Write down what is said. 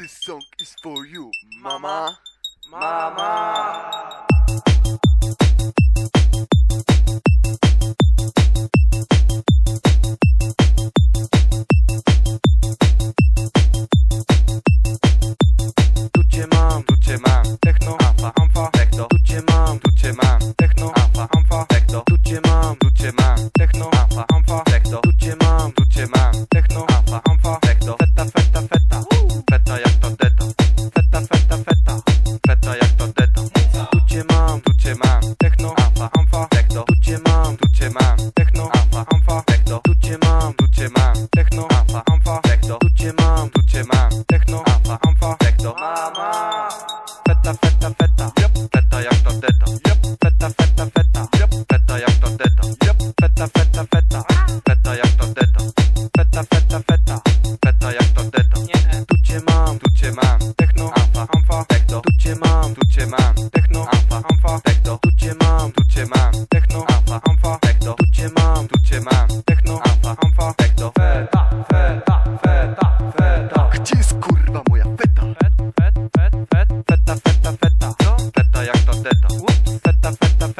This song is for you, mama. Mama. Tu cię mam, tu cię mam. Techno, amfa, amfa, techno. Tu cię mam, tu cię mam. Techno, amfa, amfa, techno. Tu cię mam, tu cię mam. Techno, amfa, amfa, techno. Tu cię mam, tu cię mam cię mam Techno, amfa, amfa, techno Tu cię mam, tu cię mam Techno, amfa, amfa, techno Tu cię mam, tu cię mam Techno, amfa, amfa, techno Tu cię mam, tu cię mam Techno, amfa, amfa, techno Mama Feta, feta, feta Feta jak to deta Feta, feta, feta Feta jak to deta Feta, feta, feta Feta jak to deta Feta, feta, feta Feta jak to deta Tu cię mam, tu cię mam Techno, amfa, amfa, techno Tu cię mam, tu cię mam Techno, amfa, techno, tu cię mam, tu cię mam, techno, amfa, amfa, techno, tu cię mam, tu cię mam, techno, amfa, amfa, techno, feta, feta, feta, feta. Tak, gdzie jest kurwa moja feta? Fet, fet, fet, fet, feta, feta, feta, co? Feta jak ta teta, feta, feta, feta.